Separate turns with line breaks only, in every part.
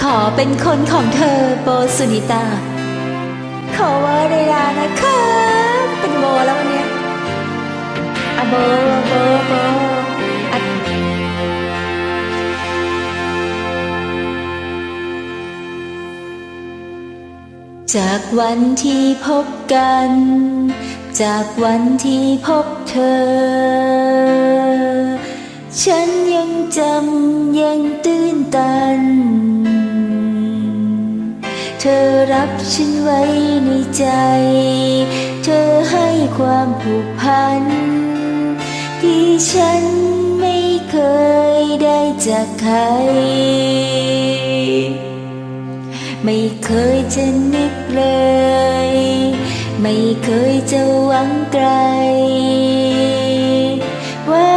ขอเป็นคนของเธอโบสุนิตา ขอว่าเดดานะคะเป็นโบแล้ววันนี้อะโบโบโบจากวันที่พบกัน จากวันที่พบเธอ ฉันยังจำยัง ฉันไว้ในใจ เธอให้ความผูกพัน ที่ฉันไม่เคยได้จากใคร ไม่เคยจะนึกเลย ไม่เคยจะหวังไกล ว่า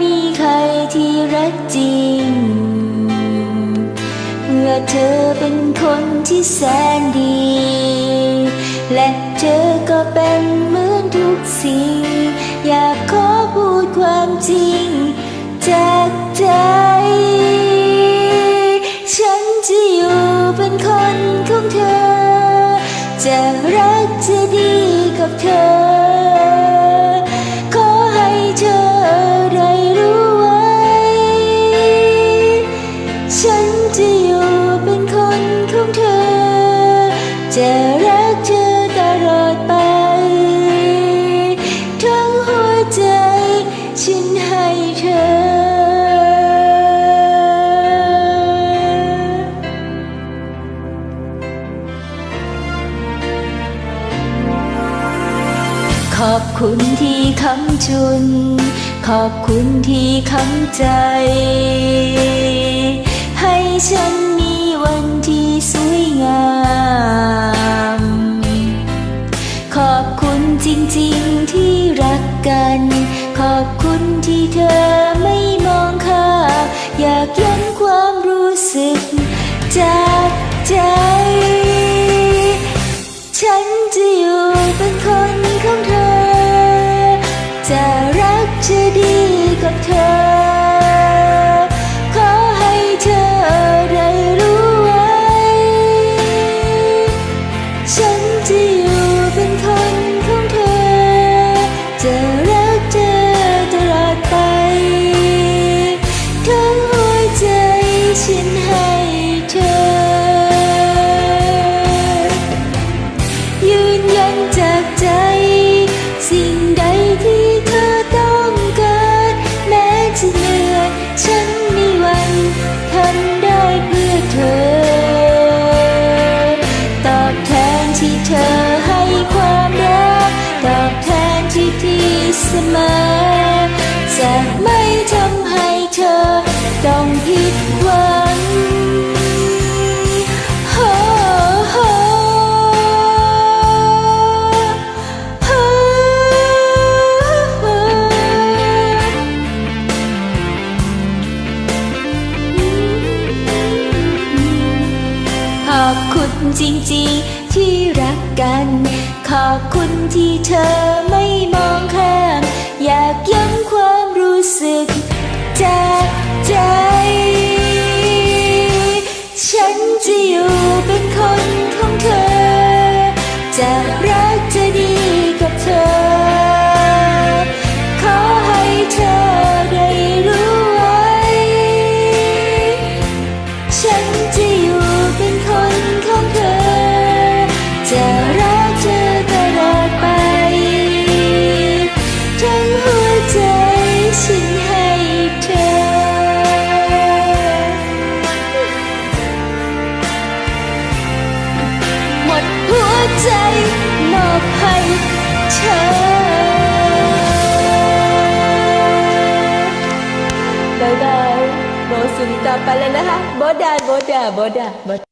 มีใครที่รักจริง เมื่อเธอเป็น คนที่แสนดี และเธอก็เป็นเหมือนทุกสิ่งอยากขอพูดความจริง จากใจ ฉันจะอยู่เป็นคนของเธอ จะรักจะดีกับเธอ อบคุณที่คำจุน ขอบคุณที่คำใจ ให้ฉันมีวันที่สวยงาม ขอบคุณจริงๆที่รักกัน ขอบคุณที่เธอไม่มองข้าอยากย้ำความรู้สึกใจ จะดีกับเธอ เสมอจะไม่ คุณจริงๆ ที่รักกัน ขอบคุณที่เธอไม่มองข้าม อยากย้ำความรู้สึกจากใจ ฉันจะอยู่เป็นคนของเธอจะรั ใจมอบให้เธอ บายบายโบสุนิตาไปเลยนะคะโบดาโบดาโบดาโบดา